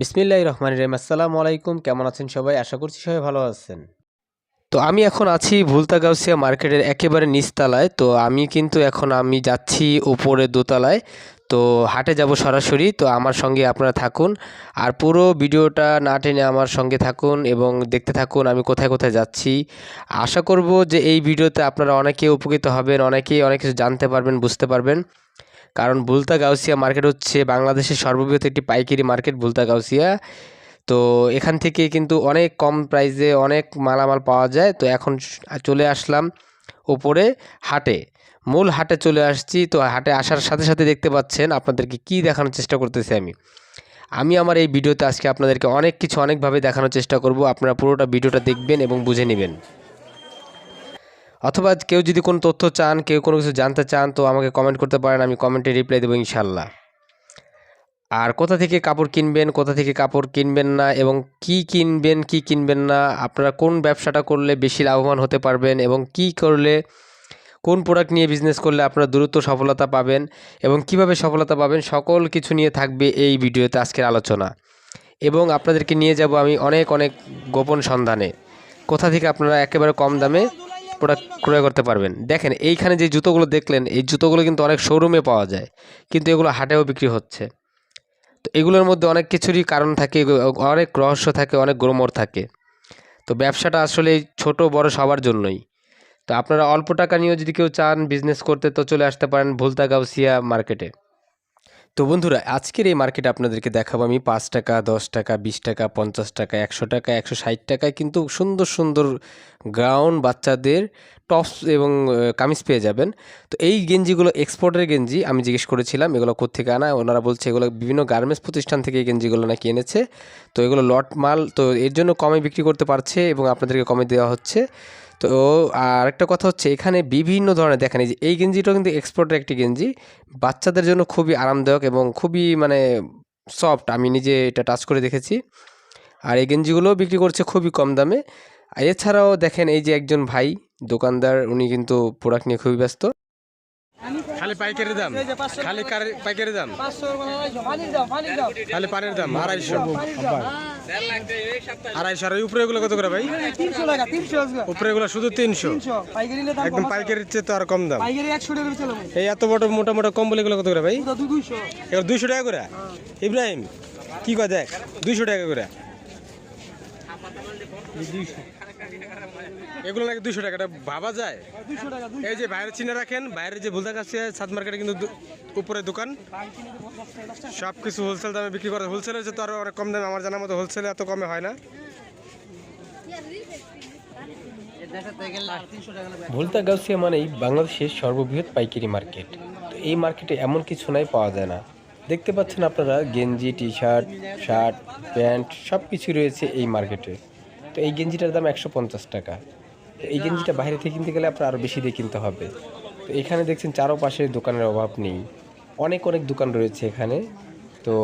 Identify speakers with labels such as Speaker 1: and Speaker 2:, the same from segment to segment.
Speaker 1: বিসমিল্লাহ রহমান রহিম। আসসালামু আলাইকুম। কেমন আছেন সবাই? আশা করছি সবাই ভালো আছেন। তো আমি এখন আছি ভুলতা গাউসিয়া মার্কেটের একেবারে নিচতলায়। তো আমি কিন্তু এখন আমি যাচ্ছি উপরে দোতলায়। তো হাটে যাব সরাসরি। তো আমার সঙ্গে আপনারা থাকুন। আর পুরো ভিডিওটা না টেনে আমার সঙ্গে থাকুন এবং দেখতে থাকুন আমি কোথায় কোথায় যাচ্ছি। আশা করব যে এই ভিডিওতে আপনারা অনেকে উপকৃত হবেন, অনেকেই অনেক কিছু জানতে পারবেন, বুঝতে পারবেন। কারণ বুলতা গাউসিয়া মার্কেট হচ্ছে বাংলাদেশের সর্ববৃহৎ একটি পাইকারি মার্কেট বুলতা গাউসিয়া। তো এখান থেকে কিন্তু অনেক কম প্রাইসে অনেক মালামাল পাওয়া যায়। তো এখন চলে আসলাম ওপরে হাটে। মূল হাটে চলে আসছি। তো হাটে আসার সাথে সাথে দেখতে পাচ্ছেন আপনাদেরকে কি দেখানোর চেষ্টা করতেছি আমি। আমি আমার এই ভিডিওতে আজকে আপনাদেরকে অনেক কিছু অনেকভাবে দেখানোর চেষ্টা করব। আপনারা পুরোটা ভিডিওটা দেখবেন এবং বুঝে নেবেন। অথবা কেউ যদি কোনো তথ্য চান, কেউ কোনো কিছু জানতে চান, তো আমাকে কমেন্ট করতে পারেন, আমি কমেন্টে রিপ্লাই দেবো ইনশাল্লাহ আর কোথা থেকে কাপড় কিনবেন, কোথা থেকে কাপড় কিনবেন না এবং কি কিনবেন কি কিনবেন না, আপনারা কোন ব্যবসাটা করলে বেশি লাভবান হতে পারবেন এবং কি করলে, কোন প্রোডাক্ট নিয়ে বিজনেস করলে আপনারা দ্রুত সফলতা পাবেন এবং কীভাবে সফলতা পাবেন, সকল কিছু নিয়ে থাকবে এই ভিডিওতে আজকের আলোচনা। এবং আপনাদেরকে নিয়ে যাব আমি অনেক অনেক গোপন সন্ধানে। কোথা থেকে আপনারা একেবারে কম দামে প্রোডাক্ট ক্রয় করতে পারবেন। দেখেন, এইখানে যে জুতোগুলো দেখলেন, এই জুতোগুলো কিন্তু অনেক শোরুমে পাওয়া যায়, কিন্তু এগুলো হাটেও বিক্রি হচ্ছে। তো এগুলোর মধ্যে অনেক কিছুরই কারণ থাকে অনেক রহস্য থাকে, অনেক গ্রোমর থাকে। তো ব্যবসাটা আসলে ছোট, বড় সবার জন্যই। তো আপনারা অল্প টাকা নিয়েও যদি কেউ চান বিজনেস করতে, তো চলে আসতে পারেন ভুলতা গাউসিয়া মার্কেটে তো বন্ধুরা, আজকের এই মার্কেটে আপনাদেরকে দেখাবো আমি পাঁচ টাকা, দশ টাকা, বিশ টাকা, পঞ্চাশ টাকা, একশো টাকা, একশো ষাট টাকায় কিন্তু সুন্দর সুন্দর গাউন বাচ্চাদের টপস এবং কামিজ পেয়ে যাবেন। তো এই গেঞ্জিগুলো এক্সপোর্টের গেঞ্জি, আমি জিজ্ঞেস করেছিলাম, এগুলো কোথেকে আনা? ওনারা বলছে এগুলো বিভিন্ন গার্মেন্টস প্রতিষ্ঠান থেকে এই গেঞ্জিগুলো নাকি এনেছে। তো এগুলো লট মাল তো এর জন্য কমে বিক্রি করতে পারছে এবং আপনাদেরকে কমে দেওয়া হচ্ছে। তো আর একটা কথা হচ্ছে এখানে বিভিন্ন ধরনের দেখেন এই যে এই গেঞ্জিটাও কিন্তু এক্সপোর্টের একটি গেঞ্জি। বাচ্চাদের জন্য খুবই আরামদায়ক এবং খুবই মানে সফট আমি নিজে এটা টাচ করে দেখেছি। আর এই গেঞ্জিগুলোও বিক্রি করছে খুবই কম দামে। আর এছাড়াও দেখেন এই যে একজন ভাই দোকানদার উনি কিন্তু প্রোডাক্ট নিয়ে খুবই ব্যস্ত। খালি পাইকারি দাম? খালি পাইকারি দাম? খালি পানির দাম আড়াইশো। আড়াইশো উপরে এগুলো কত করে ভাই?
Speaker 2: তিনশো টাকা তিনশো
Speaker 1: উপরে এগুলো শুধু তিনশো? একদম পাইকারির চেয়ে তো আর কম দাম। এই এত বড় মোটা মোটা কম্বল এগুলো কত করে ভাই?
Speaker 2: দুইশো।
Speaker 1: এবার দুইশো টাকা করে? ইব্রাহিম কি কয় দেখ? দুইশো টাকা করে। এগুলো নাকি দুইশো টাকাটা ভাবা যায়? এই যে বাইরে চিনে রাখেন বাইরে যে ভুলতা কাছে সাত মার্কেটে কিন্তু উপরে দোকান। সব কিছু হোলসেল দামে বিক্রি করে হোলসেলের যে তো আরও অনেক কম দামে আমার জানার মতো হোলসেলে এত কমে হয় না। ভুলতা গাউসিয়া মানেই বাংলাদেশের সর্ববৃহৎ পাইকারি মার্কেট। তো এই মার্কেটে এমন কিছু নাই পাওয়া যায় না। দেখতে পাচ্ছেন আপনারা, গেঞ্জি টি শার্ট শার্ট প্যান্ট সব কিছু রয়েছে এই মার্কেটে। তো এই গেঞ্জিটার দাম একশো পঞ্চাশ টাকা। তো এই গেঞ্জিটা বাইরে থেকে কিনতে গেলে আপনার আরও বেশি দিয়ে কিনতে হবে। তো এখানে দেখছেন চারোপাশে দোকানের অভাব নেই। অনেক অনেক দোকান রয়েছে এখানে। তো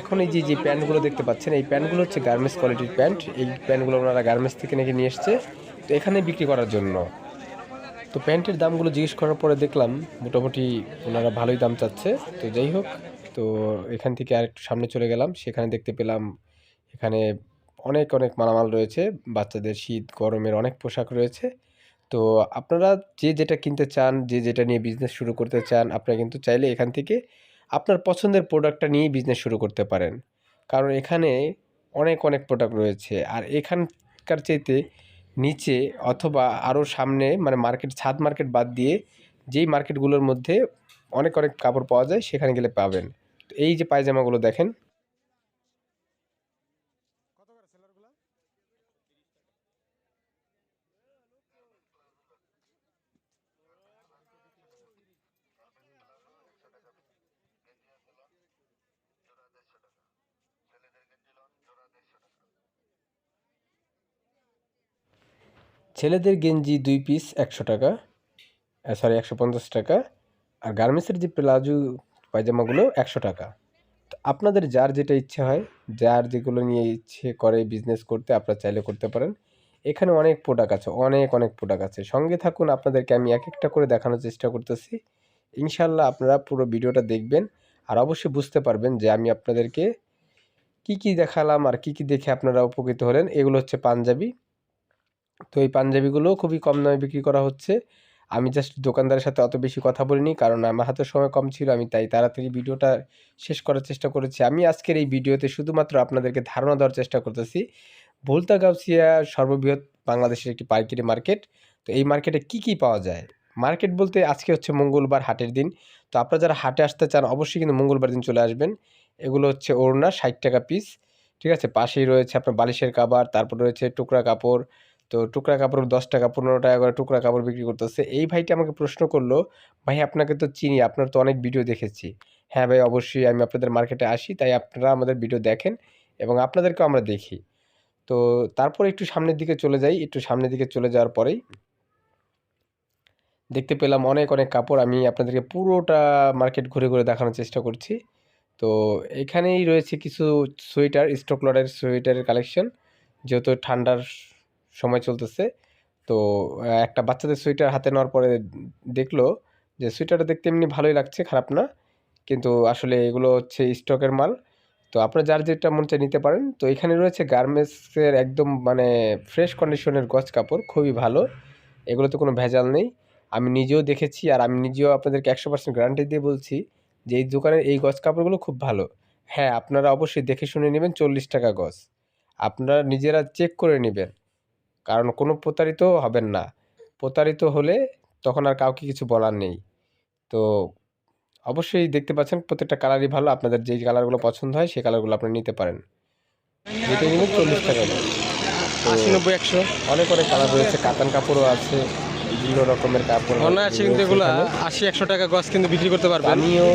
Speaker 1: এখন এই যে যে প্যান্টগুলো দেখতে পাচ্ছেন, এই প্যান্টগুলো হচ্ছে গার্মেন্টস কোয়ালিটির প্যান্ট। এই প্যান্টগুলো ওনারা গার্মেন্টস থেকে নাকি নিয়ে এসছে। তো এখানে বিক্রি করার জন্য। তো প্যান্টের দামগুলো জিজ্ঞেস করার পরে দেখলাম, মোটামুটি ওনারা ভালোই দাম চাচ্ছে। তো যাই হোক তো এখান থেকে আর একটু সামনে চলে গেলাম। সেখানে দেখতে পেলাম এখানে অনেক অনেক মালামাল রয়েছে। বাচ্চাদের শীত, গরমের অনেক পোশাক রয়েছে। তো আপনারা যে যেটা কিনতে চান, যে যেটা নিয়ে বিজনেস শুরু করতে চান, আপনারা কিন্তু চাইলে এখান থেকে আপনার পছন্দের প্রোডাক্টটা নিয়েই বিজনেস শুরু করতে পারেন। কারণ এখানে অনেক অনেক প্রোডাক্ট রয়েছে। আর এখানকার চাইতে নিচে অথবা আরও সামনে মানে মার্কেট ছাদ মার্কেট বাদ দিয়ে যেই মার্কেটগুলোর মধ্যে অনেক অনেক কাপড় পাওয়া যায়, সেখানে গেলে পাবেন। এই যে পায়জামাগুলো দেখেন। ছেলেদের গেঞ্জি দুই পিস একশো টাকা সরি একশো পঞ্চাশ টাকা, আর গার্মেন্টসের যে প্লাজো পায়জামাগুলো একশো টাকা। আপনাদের যার যেটা ইচ্ছে হয়, যার যেগুলো নিয়ে ইচ্ছে করে বিজনেস করতে আপনারা চাইলে করতে পারেন। এখানে অনেক প্রোডাক্ট আছে, অনেক অনেক প্রোডাক্ট আছে। সঙ্গে থাকুন, আপনাদেরকে আমি এক একটা করে দেখানোর চেষ্টা করতেছি। ইনশাল্লাহ আপনারা পুরো ভিডিওটা দেখবেন আর অবশ্যই বুঝতে পারবেন যে আমি আপনাদেরকে কি কি দেখালাম আর কি কি দেখে আপনারা উপকৃত হলেন। এগুলো হচ্ছে পাঞ্জাবি। তো এই পাঞ্জাবিগুলো খুবই কম দামে বিক্রি করা হচ্ছে। আমি জাস্ট দোকানদারের সাথে অত বেশি কথা বলিনি, কারণ আমার হাতে সময় কম ছিল, আমি তাই তাড়াতাড়ি ভিডিওটা শেষ করার চেষ্টা করেছি। আমি আজকের এই ভিডিওতে শুধুমাত্র আপনাদেরকে ধারণা দেওয়ার চেষ্টা করতেছি, ভুলতা গাউসিয়া সর্ববৃহৎ বাংলাদেশের একটি পাইকারি মার্কেট। তো এই মার্কেটে কি কি পাওয়া যায়? মার্কেট বলতে আজকে হচ্ছে মঙ্গলবার হাটের দিন। তো আপনারা যারা হাটে আসতে চান, অবশ্যই কিন্তু মঙ্গলবার দিন চলে আসবেন। এগুলো হচ্ছে ওড়না ষাট টাকা পিস ঠিক আছে? পাশেই রয়েছে আপনার বালিশের কাবার, তারপর রয়েছে টুকরা কাপড় তো টুকরা কাপড় দশ টাকা, পনেরো টাকা করে টুকরা কাপড় বিক্রি করতেছে। এই ভাইটি আমাকে প্রশ্ন করল, ভাই, আপনাকে তো চিনি, আপনার তো অনেক ভিডিও দেখেছি। হ্যাঁ ভাই, অবশ্যই আমি আপনাদের মার্কেটে আসি, তাই আপনারা আমাদের ভিডিও দেখেন এবং আপনাদেরকেও আমরা দেখি। তো তারপর একটু সামনের দিকে চলে যাই, একটু সামনের দিকে চলে যাওয়ার পরেই দেখতে পেলাম অনেক অনেক কাপড়। আমি আপনাদেরকে পুরোটা মার্কেট ঘুরে ঘুরে দেখানোর চেষ্টা করছি। তো এখানেই রয়েছে কিছু সোয়েটার, স্টক লটের সোয়েটারের কালেকশন। যেহেতু ঠান্ডার সময় চলতেছে। তো একটা বাচ্চাদের সোয়েটার হাতে নেওয়ার পরে দেখল যে সোয়েটারটা দেখতে এমনি ভালোই লাগছে, খারাপ না। কিন্তু আসলে এগুলো হচ্ছে স্টকের মাল। তো আপনার যার যেটা মন চাই নিতে পারেন। তো এখানে রয়েছে গার্মেন্টসের একদম মানে ফ্রেশ কন্ডিশনের গজ কাপড়, খুবই ভালো। এগুলোতে কোনো ভেজাল নেই। আমি নিজেও দেখেছি আর আমি নিজেও আপনাদেরকে একশো পার্সেন্ট গ্যারান্টি দিয়ে বলছি যে, এই দোকানের এই গজ কাপড়গুলো খুব ভালো। হ্যাঁ আপনারা অবশ্যই দেখে শুনে নেবেন চল্লিশ টাকা গজ আপনারা নিজেরা চেক করে নেবেন। কারণ কোনো প্রতারিত হবেন না। প্রতারিত হলে তখন আর কাউকে কিছু বলার নেই। তো অবশ্যই দেখতে পাচ্ছেন প্রত্যেকটা কালারই ভালো। আপনাদের যেই কালারগুলো পছন্দ হয় সেই কালারগুলো আপনি নিতে পারেন। যেটা চল্লিশ টাকা।
Speaker 2: আশি নব্বই একশো।
Speaker 1: অনেক অনেক কালার রয়েছে। কাতান কাপড়ও আছে বিভিন্ন রকমের কাপড়
Speaker 2: অনায়াসে কিন্তু এগুলা আশি একশো টাকা গছ কিন্তু বিক্রি করতে পারবেন।
Speaker 1: আমিও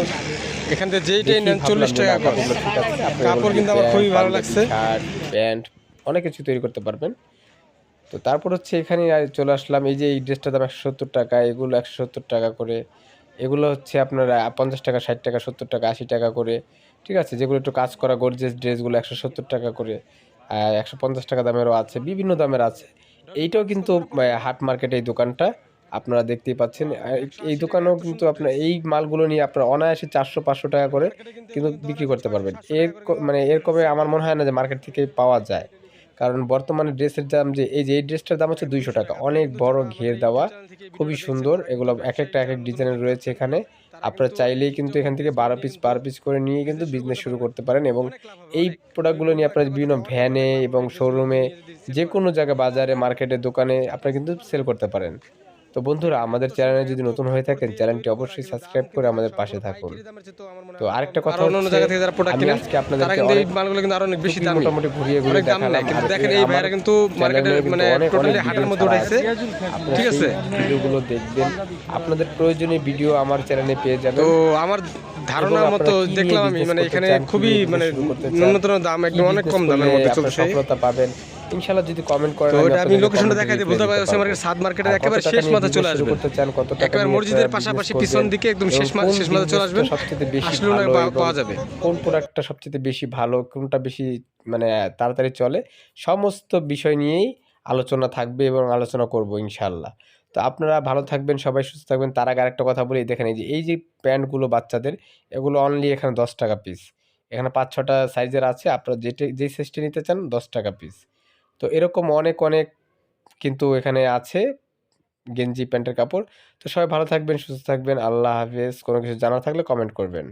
Speaker 2: এখান থেকে যেইটাই নেন চল্লিশ টাকা কাপড় কিন্তু আমার খুবই ভালো লাগছে।
Speaker 1: শার্ট প্যান্ট অনেক কিছু তৈরি করতে পারবেন। তো তারপর হচ্ছে এখানে চলে আসলাম, এই যে এই ড্রেসটার দাম একশো সত্তর টাকা, এগুলো একশো সত্তর টাকা করে। এগুলো হচ্ছে আপনার পঞ্চাশ টাকা, ষাট টাকা, সত্তর টাকা, আশি টাকা করে, ঠিক আছে? যেগুলো একটু কাজ করা গর্জেস ড্রেসগুলো একশো সত্তর টাকা করে একশো পঞ্চাশ টাকা দামেরও আছে, বিভিন্ন দামের আছে। এইটাও কিন্তু হাট মার্কেট এই দোকানটা, আপনারা দেখতেই পাচ্ছেন। এই- দোকানেও কিন্তু আপনার এই মালগুলো নিয়ে আপনারা অনায়াসে চারশো, পাঁচশো টাকা করে কিন্তু বিক্রি করতে পারবেন। এর মানে এর কমে আমার মনে হয় না যে মার্কেট থেকে পাওয়া যায়। কারণ বর্তমানে ড্রেসের দাম যে, এই যে, এই ড্রেসটার দাম হচ্ছে দুইশো টাকা। অনেক বড় ঘের দেওয়া, খুবই সুন্দর। এগুলো এক একটা, এক এক ডিজাইনের রয়েছে এখানে। আপনারা চাইলেই কিন্তু এখান থেকে বারো পিস বারো পিস করে নিয়ে কিন্তু বিজনেস শুরু করতে পারেন এবং এই প্রোডাক্টগুলো নিয়ে আপনারা বিভিন্ন ভ্যানে এবং শোরুমে যে কোনো জায়গায়, বাজারে মার্কেটে দোকানে আপনারা কিন্তু সেল করতে পারেন। তো বন্ধুরা আমাদের চ্যানেলে যদি নতুন হয়ে থাকেন চ্যানেলটি অবশ্যই সাবস্ক্রাইব করে আমাদের পাশে থাকুন। তো আরেকটা কথা
Speaker 2: অন্য জায়গা থেকে যারা প্রোডাক্ট কিনেন
Speaker 1: আজকে আপনাদেরকে
Speaker 2: তারা কিন্তু এই মালগুলো কিন্তু আরও অনেক বেশি দামি।
Speaker 1: মোটামুটি ঘুরিয়ে ঘুরিয়ে দেখালাম।
Speaker 2: কিন্তু দেখেন
Speaker 1: এই
Speaker 2: ভাইরা কিন্তু
Speaker 1: কিন্তু
Speaker 2: মানে টোটালি হাটের মধ্যে উঠাইছে। ঠিক আছে।
Speaker 1: ভিডিওগুলো দেখবেন। আপনাদের প্রয়োজনীয় ভিডিও আমার চ্যানেলে পেয়ে যাবেন।
Speaker 2: তো আমার ধারণার
Speaker 1: এবং
Speaker 2: মতো দেখলাম আমি মানে এখানে খুবই মানে ন্যূনতম দাম একদম অনেক কম দামের মধ্যে চলছে।
Speaker 1: সফলতা পাবেন ইনশাআল্লাহ যদি কমেন্ট করেন
Speaker 2: তো এটা আমি লোকেশনটা দেখাই দিই
Speaker 1: reply
Speaker 2: বুধবার
Speaker 1: দিতে
Speaker 2: মার্কেট সাত মার্কেটের একেবারে শেষ মাথা চলে আসবেন
Speaker 1: করতে চান, কত টাকা
Speaker 2: একেবারে মসজিদের পাশাপাশি পিছন দিকে একদম
Speaker 1: এবং
Speaker 2: শেষ মা-
Speaker 1: কোন
Speaker 2: শেষ মাথা চলে আসবেন।
Speaker 1: সবচেয়ে বেশি ভালো
Speaker 2: পাওয়া- যাবে।
Speaker 1: কোন প্রোডাক্টটা সবচেয়ে বেশি ভালো কোনটা বেশি মানে তাড়াতাড়ি চলে সমস্ত বিষয় নিয়েই আলোচনা থাকবে এবং আলোচনা করব ইনশাল্লাহ তো আপনারা ভালো থাকবেন সবাই সুস্থ থাকবেন। তার আগে আরেকটা কথা বলি দেখেন এই যে এই যে প্যান্টগুলো বাচ্চাদের এগুলো অনলি এখানে দশ টাকা পিস এখানে পাঁচ ছটা সাইজের আছে আপনারা যেটা যেই সাইজটি নিতে চান দশ টাকা পিস তো এরকম অনেক অনেক কিন্তু এখানে আছে গেঞ্জি, প্যান্টের কাপড়। তো সবাই ভালো থাকবেন, সুস্থ থাকবেন। আল্লাহ হাফেজ। কোনো কিছু জানা থাকলে কমেন্ট করবেন।